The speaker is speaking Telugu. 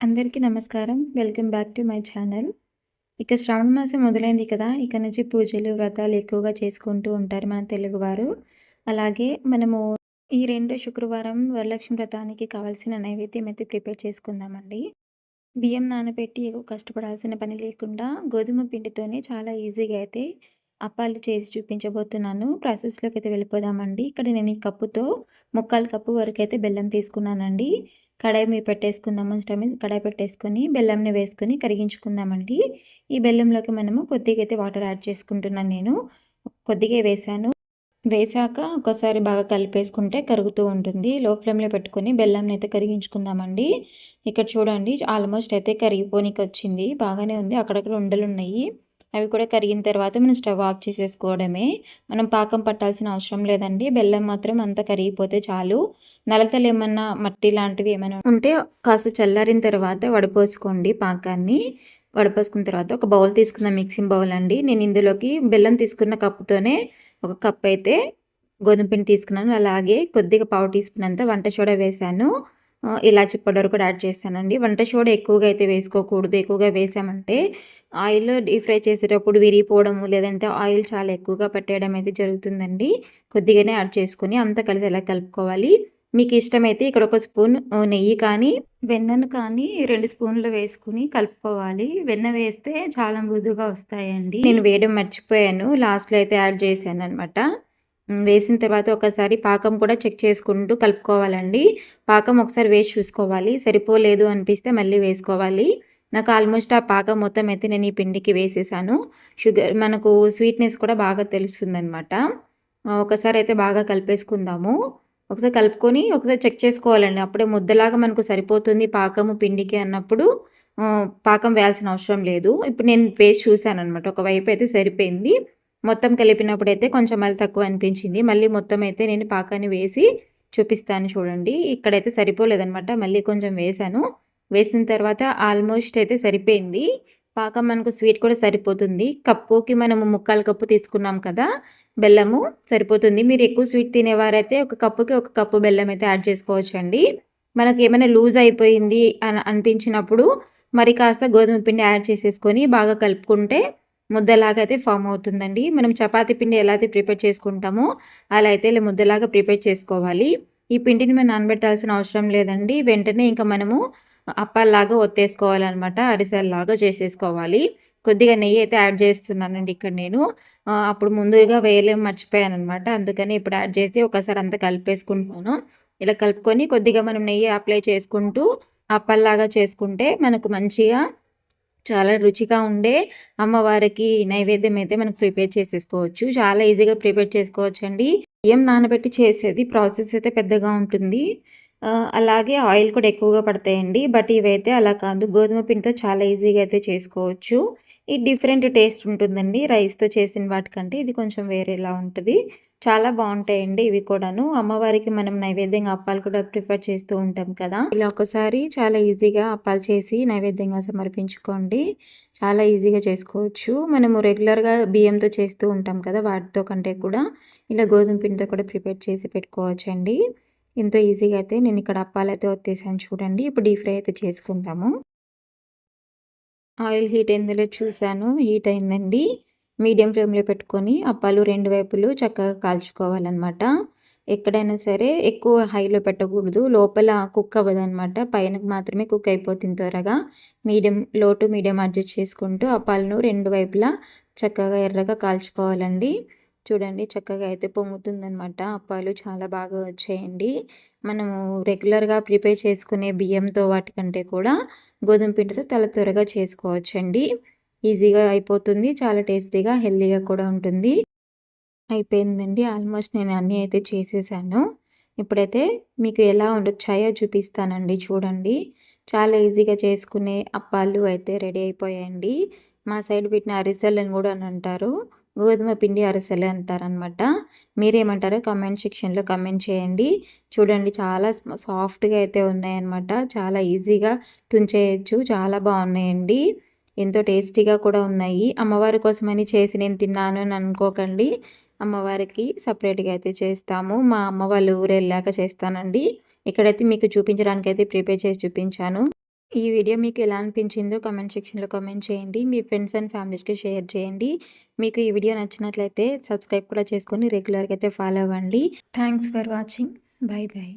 అందరికీ నమస్కారం. Welcome back to my channel. ఇక శ్రావణ మాసం మొదలైంది కదా! ఇక నుంచి పూజలు, వ్రతాలు ఎక్కువగా చేసుకుంటూ ఉంటారు మన తెలుగువారు. అలాగే మనము ఈ రెండో శుక్రవారం వరలక్ష్మి వ్రతానికి కావాల్సిన నైవేద్యం అయితే ప్రిపేర్ చేసుకుందామండి. బియ్యం నానబెట్టి ఎక్కువ కష్టపడాల్సిన పని లేకుండా గోధుమ పిండితోనే చాలా ఈజీగా అయితే అప్పాలు చేసి చూపించబోతున్నాను. ప్రాసెస్‌లోకి అయితే వెళ్ళిపోదామండి. ఇక్కడ నేను ఈ కప్పుతో ముక్కాలు కప్పు వరకు అయితే బెల్లం తీసుకున్నానండి. కడాయి మీద పెట్టేసుకుందాము స్టవ్ మీద కడాయి పెట్టేసుకొని బెల్లంని వేసుకొని కరిగించుకుందామండి. ఈ బెల్లంలోకి మనము కొద్దిగా అయితే వాటర్ యాడ్ చేసుకుంటున్నాను నేను. కొద్దిగా వేసాను. వేసాక ఒకసారి బాగా కలిపేసుకుంటే కరుగుతూ ఉంటుంది. లో ఫ్లేమ్లో పెట్టుకొని బెల్లంని అయితే కరిగించుకుందామండి. ఇక్కడ చూడండి ఆల్మోస్ట్ అయితే కరిగిపోనికి వచ్చింది బాగానే ఉంది. అక్కడక్కడ ఉండలు ఉన్నాయి అవి కూడా కరిగిన తర్వాత మనం స్టవ్ ఆఫ్ చేసేసుకోవడమే. మనం పాకం పట్టాల్సిన అవసరం లేదండి. బెల్లం మాత్రం అంతా కరిగిపోతే చాలు. నలతలు ఏమన్నా మట్టి లాంటివి ఏమైనా ఉంటే కాస్త చల్లారిన తర్వాత వడపోసుకోండి పాకాన్ని. వడపోసుకున్న తర్వాత ఒక బౌల్ తీసుకున్న మిక్సింగ్ బౌల్ అండి. నేను ఇందులోకి బెల్లం తీసుకున్న కప్పుతోనే ఒక కప్ అయితే గోధుమ పిండి తీసుకున్నాను. అలాగే కొద్దిగా పావు టీ స్పూన్ అంతా వంట సోడా వేశాను. ఇలాచి పౌడర్ కూడా యాడ్ చేస్తానండి వంట సోడా ఎక్కువగా అయితే వేసుకోకూడదు. ఎక్కువగా వేసామంటే ఆయిల్ డీప్ ఫ్రై చేసేటప్పుడు విరిగిపోవడము లేదంటే ఆయిల్ చాలా ఎక్కువగా పెట్టేయడం అయితే జరుగుతుందండి. కొద్దిగానే యాడ్ చేసుకొని అంతా కలిసి ఎలా కలుపుకోవాలి? మీకు ఇష్టమైతే ఇక్కడ ఒక స్పూన్ నెయ్యి కానీ వెన్నను కానీ రెండు స్పూన్లు వేసుకుని కలుపుకోవాలి. వెన్న వేస్తే చాలా మృదుగా వస్తాయండి. నేను వేయడం మర్చిపోయాను. లాస్ట్లో అయితే యాడ్ చేశాను అనమాట వేసిన తర్వాత ఒకసారి పాకం కూడా చెక్ చేసుకుంటూ కలుపుకోవాలండి. పాకం ఒకసారి వేసి చూసుకోవాలి. సరిపోలేదు అనిపిస్తే మళ్ళీ వేసుకోవాలి. నాకు ఆల్మోస్ట్ ఆ పాకం మొత్తం అయితే నేను ఈ పిండికి వేసేసాను. షుగర్ మనకు స్వీట్నెస్ కూడా బాగా తెలుస్తుందనమాట ఒకసారి అయితే బాగా కలిపేసుకుందాము. ఒకసారి కలుపుకొని ఒకసారి చెక్ చేసుకోవాలండి. అప్పుడే ముద్దలాగా మనకు సరిపోతుంది పాకము పిండికి అన్నప్పుడు. పాకం వేయాల్సిన అవసరం లేదు. ఇప్పుడు నేను వేసి చూశాను అనమాట ఒకవైపు అయితే సరిపోయింది. మొత్తం కలిపినప్పుడు అయితే కొంచెం మళ్ళీ తక్కువ అనిపించింది. మళ్ళీ మొత్తం అయితే నేను పాకాన్ని వేసి చూపిస్తాను చూడండి. ఇక్కడైతే సరిపోలేదనమాట మళ్ళీ కొంచెం వేసాను. వేసిన తర్వాత ఆల్మోస్ట్ అయితే సరిపోయింది. పాకం మనకు స్వీట్ కూడా సరిపోతుంది. కప్పుకి మనము ముక్కాలు కప్పు తీసుకున్నాం కదా బెల్లము సరిపోతుంది. మీరు ఎక్కువ స్వీట్ తినేవారైతే ఒక కప్పుకి ఒక కప్పు బెల్లం అయితే యాడ్ చేసుకోవచ్చండి. మనకి ఏమైనా లూజ్ అయిపోయింది అని అనిపించినప్పుడు మరి కాస్త గోధుమ పిండి యాడ్ చేసేసుకొని బాగా కలుపుకుంటే ముద్దలాగా అయితే ఫామ్ అవుతుందండి. మనం చపాతి పిండి ఎలా అయితే ప్రిపేర్ చేసుకుంటామో అలా అయితే ఇలా ముద్దలాగా ప్రిపేర్ చేసుకోవాలి. ఈ పిండిని మనం నానబెట్టాల్సిన అవసరం లేదండి. వెంటనే ఇంకా మనము అప్పాల్లాగా ఒత్తేసుకోవాలన్నమాట. అరిసెల్లాగా చేసేసుకోవాలి. కొద్దిగా నెయ్యి అయితే యాడ్ చేస్తున్నానండి ఇక్కడ నేను. అప్పుడు ముందుగా వేయలేం మర్చిపోయాను అనమాట అందుకని ఇప్పుడు యాడ్ చేసి ఒకసారి అంతా కలిపేసుకుంటున్నాను. ఇలా కలుపుకొని కొద్దిగా మనం నెయ్యి అప్లై చేసుకుంటూ అప్పల్లాగా చేసుకుంటే మనకు మంచిగా చాలా రుచిగా ఉండే అమ్మవారికి నైవేద్యం అయితే మనకు ప్రిపేర్ చేసేసుకోవచ్చు. చాలా ఈజీగా ప్రిపేర్ చేసుకోవచ్చు అండి బియ్యం నానబెట్టి చేసేది? ప్రాసెస్ అయితే పెద్దగా ఉంటుంది. అలాగే ఆయిల్ కూడా ఎక్కువగా పడతాయండి. బట్ ఇవైతే అలా కాదు. గోధుమ పిండితో చాలా ఈజీగా అయితే చేసుకోవచ్చు. ఇది డిఫరెంట్ టేస్ట్ ఉంటుందండి. రైస్తో చేసిన వాటికంటే ఇది కొంచెం వేరేలా ఉంటుంది. చాలా బాగుంటాయండి ఇవి కూడాను. అమ్మవారికి మనం నైవేద్యంగా అప్పాలు కూడా ప్రిఫర్ చేస్తూ ఉంటాం కదా. ఇలా ఒకసారి చాలా ఈజీగా అప్పాలు చేసి నైవేద్యంగా సమర్పించుకోండి. చాలా ఈజీగా చేసుకోవచ్చు. మనము రెగ్యులర్గా బియ్యంతో చేస్తూ ఉంటాం కదా వాటితో కంటే కూడా. ఇలా గోధుమ పిండితో కూడా ప్రిపేర్ చేసి పెట్టుకోవచ్చండి. ఎంతో ఈజీగా అయితే నేను ఇక్కడ అప్పాలు అయితే వచ్చేసాను చూడండి. ఇప్పుడు డీప్ ఫ్రై అయితే చేసుకుందాము. ఆయిల్ హీట్ అయిందో చూశాను. హీట్ అయిందండి. మీడియం ఫ్లేమ్లో పెట్టుకొని అప్పాలు రెండు వైపులు చక్కగా కాల్చుకోవాలన్నమాట. ఎక్కడైనా సరే ఎక్కువ హైలో పెట్టకూడదు. లోపల కుక్ అవ్వదనమాట పైన మాత్రమే కుక్ అయిపోతుంది త్వరగా. మీడియం లో టు మీడియం అడ్జస్ట్ చేసుకుంటూ అప్పాలను రెండు వైపులా చక్కగా ఎర్రగా కాల్చుకోవాలండి. చూడండి చక్కగా అయితే పొంగుతుందనమాట అప్పాలు చాలా బాగా వచ్చాయండి. మనము రెగ్యులర్గా ప్రిపేర్ చేసుకునే బియ్యంతో వాటికంటే కూడా గోధుమ పిండితో తల త్వరగా చేసుకోవచ్చండి. ఈజీగా అయిపోతుంది చాలా టేస్టీగా హెల్తీగా కూడా ఉంటుంది. అయిపోయిందండి. ఆల్మోస్ట్ నేను అన్నీ అయితే చేసేసాను. ఇప్పుడైతే మీకు ఎలా ఉండొచ్చాయో చూపిస్తానండి. చూడండి. చాలా ఈజీగా చేసుకునే అప్పాలు అయితే రెడీ అయిపోయాయండి. మా సైడ్ పెట్టిన అరిసెలు అని కూడా అని అంటారు. గోధుమ పిండి అరిసెలు అంటారనమాట మీరేమంటారో కమెంట్ సెక్షన్లో కమెంట్ చేయండి. చూడండి చాలా సాఫ్ట్గా అయితే ఉన్నాయన్నమాట. చాలా ఈజీగా తుంచేయచ్చు. చాలా బాగున్నాయండి. ఎంతో టేస్టీగా కూడా ఉన్నాయి అమ్మవారి కోసమని చేసి నేను తిన్నాను అని అనుకోకండి అమ్మవారికి సపరేట్గా అయితే చేస్తాము మా అమ్మ వాళ్ళు ఊరు వెళ్ళాక చేస్తానండి ఇక్కడైతే మీకు చూపించడానికి అయితే ప్రిపేర్ చేసి చూపించాను ఈ వీడియో మీకు ఎలా అనిపించిందో కామెంట్ సెక్షన్‌లో కామెంట్ చేయండి. మీ ఫ్రెండ్స్ అండ్ ఫ్యామిలీస్‌కి షేర్ చేయండి. మీకు ఈ వీడియో నచ్చినట్లయితే సబ్స్క్రైబ్ కూడా చేసుకొని రెగ్యులర్‌గా అయితే ఫాలో అవ్వండి. Thanks for watching. Bye bye